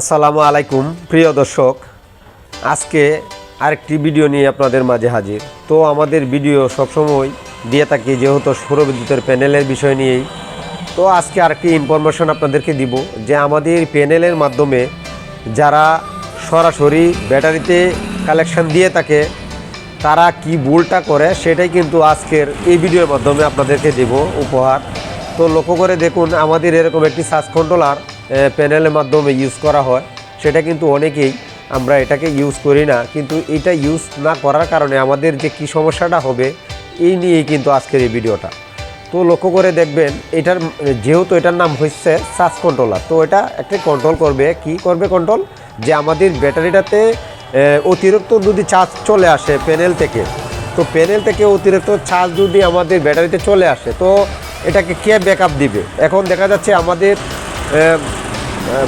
আসসালামু আলাইকুম, প্রিয় দর্শক। আজকে আরেকটি ভিডিও নিয়ে আপনাদের মাঝে হাজির। তো আমাদের ভিডিও সবসময় দিয়ে থাকি, যেহেতু সৌরবিদ্যুতের প্যানেলের বিষয় নিয়েই। তো আজকে আরেকটি ইনফরমেশন আপনাদেরকে দিব, যে আমাদের প্যানেলের মাধ্যমে যারা সরাসরি ব্যাটারিতে কালেকশন দিয়ে থাকে, তারা কি ভুলটা করে, সেটাই কিন্তু আজকের এই ভিডিওর মাধ্যমে আপনাদেরকে দেব উপহার। তো লক্ষ্য করে দেখুন, আমাদের এরকম একটি সার্চ কন্ট্রোলার প্যানেলের মাধ্যমে ইউজ করা হয়। সেটা কিন্তু অনেকেই আমরা এটাকে ইউজ করি না। কিন্তু এটা ইউজ না করার কারণে আমাদের যে কি সমস্যাটা হবে, এই নিয়েই কিন্তু আজকের এই ভিডিওটা তো লক্ষ্য করে দেখবেন, এটার যেহেতু এটার নাম হচ্ছে সার্চ কন্ট্রোলার তো এটা একটা কন্ট্রোল করবে। কি করবে কন্ট্রোল যে আমাদের ব্যাটারিটাতে অতিরিক্ত যদি চার্জ চলে আসে প্যানেল থেকে, তো প্যানেল থেকে অতিরিক্ত চার্জ যদি আমাদের ব্যাটারিতে চলে আসে, তো এটাকে কে ব্যাকআপ দিবে? এখন দেখা যাচ্ছে আমাদের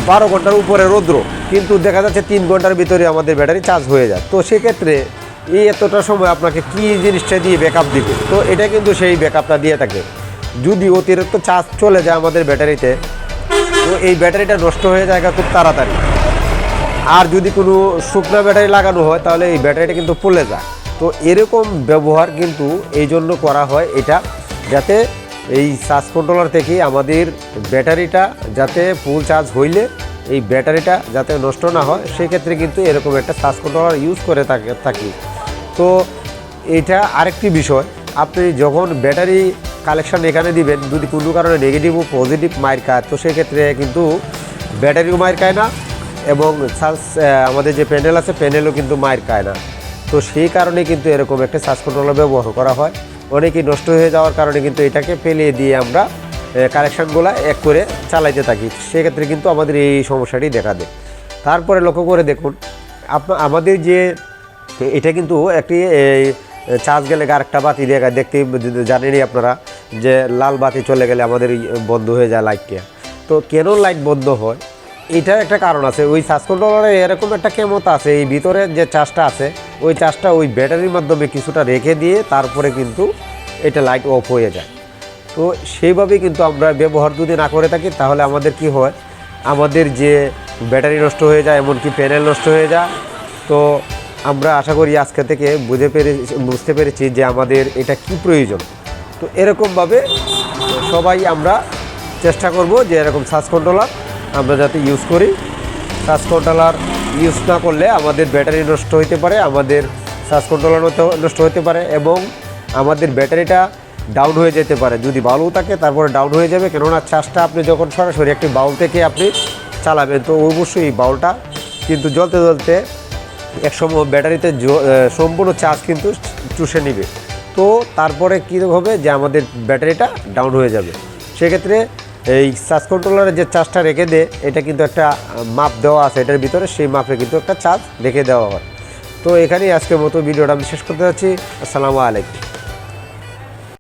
বারো ঘণ্টার উপরে রৌদ্র, কিন্তু দেখা যাচ্ছে তিন ঘণ্টার ভিতরে আমাদের ব্যাটারি চার্জ হয়ে যায়। তো সেক্ষেত্রে এই এতটা সময় আপনাকে কি জিনিসটা দিয়ে ব্যাকআপ দিবে? তো এটা কিন্তু সেই ব্যাকআপটা দিয়ে থাকে। যদি অতিরিক্ত চার্জ চলে যায় আমাদের ব্যাটারিতে, তো এই ব্যাটারিটা নষ্ট হয়ে যায় খুব তাড়াতাড়ি। আর যদি কোনো শুকনো ব্যাটারি লাগানো হয়, তাহলে এই ব্যাটারিটা কিন্তু ফুলে যায়। তো এরকম ব্যবহার কিন্তু এই জন্য করা হয় এটা, যাতে এই চার্জ কন্ট্রোলার থেকে আমাদের ব্যাটারিটা যাতে ফুল চার্জ হইলে, এই ব্যাটারিটা যাতে নষ্ট না হয়, সেক্ষেত্রে কিন্তু এরকম একটা চার্জ কন্ট্রোলার ইউজ করে থাকে তো এটা আরেকটি বিষয়, আপনি যখন ব্যাটারি কালেকশন এখানে দিবেন, যদি কোনো কারণে নেগেটিভ ও পজিটিভ মায়ের খায়, তো সেক্ষেত্রে কিন্তু ব্যাটারিও মায়ের খায় না এবং সার্চ আমাদের যে প্যানেল আছে প্যানেলও কিন্তু মায়ের খায় না। তো সেই কারণে কিন্তু এরকম একটা সার্চ কন্ট্রোলার ব্যবহার করা হয়। অনেকেই নষ্ট হয়ে যাওয়ার কারণে কিন্তু এটাকে ফেলিয়ে দিয়ে আমরা কালেকশানগুলো এক করে চালাইতে থাকি। সেক্ষেত্রে কিন্তু আমাদের এই সমস্যাটি দেখা দেয়। তারপরে লক্ষ্য করে দেখুন, আপনা, আমাদের যে, এটা কিন্তু একটি চার্জ গেলে আরেকটা বাতি দেখা, দেখতে জানেনই আপনারা যে, লাল বাতি চলে গেলে আমাদের বন্ধ হয়ে যায় লাইটটা তো কেন লাইট বন্ধ হয়? এটার একটা কারণ আছে। ওই চার্জ কন্ট্রোলারে এরকম একটা ক্ষমতা আছে, এই ভিতরে যে চার্জটা আছে ওই চার্জটা ওই ব্যাটারির মাধ্যমে কিছুটা রেখে দিয়ে তারপরে কিন্তু এটা লাইট অফ হয়ে যায়। তো সেইভাবেই কিন্তু আমরা ব্যবহার যদি না করে থাকি, তাহলে আমাদের কি হয়? আমাদের যে ব্যাটারি নষ্ট হয়ে যায়, এমনকি প্যানেল নষ্ট হয়ে যায়। তো আমরা আশা করি আজকে থেকে বুঝে পেরে বুঝতে পেরেছি যে আমাদের এটা কি প্রয়োজন। তো এরকমভাবে সবাই আমরা চেষ্টা করব যে এরকম সার্চ কন্ট্রোলার আমরা যাতে ইউজ করি। সার্চ কন্ট্রোলার ইউজ না করলে আমাদের ব্যাটারি নষ্ট হতে পারে, আমাদের সার্চ কন্ট্রোলার নষ্ট হতে পারে এবং আমাদের ব্যাটারিটা ডাউন হয়ে যেতে পারে। যদি বাউলও থাকে তারপরে ডাউন হয়ে যাবে, কেননা চার্জটা আপনি যখন সরাসরি একটি বাউল থেকে আপনি চালাবেন, তো অবশ্যই এই বাউলটা কিন্তু জ্বলতে জ্বলতে একসময় ব্যাটারিতে সম্পূর্ণ চার্জ কিন্তু চুষে নিবে। তো তারপরে কী হবে যে আমাদের ব্যাটারিটা ডাউন হয়ে যাবে। সেক্ষেত্রে এই চার্জ কন্ট্রোলারের যে চার্জটা রেখে দেয় এটা কিন্তু একটা মাপ দেওয়া আছে এটার ভিতরে, সেই মাপে কিন্তু একটা চার্জ রেখে দেওয়া হয়। তো এখানেই আজকের মতো ভিডিওটা আমি শেষ করতে যাচ্ছি। আসসালামু আলাইকুম।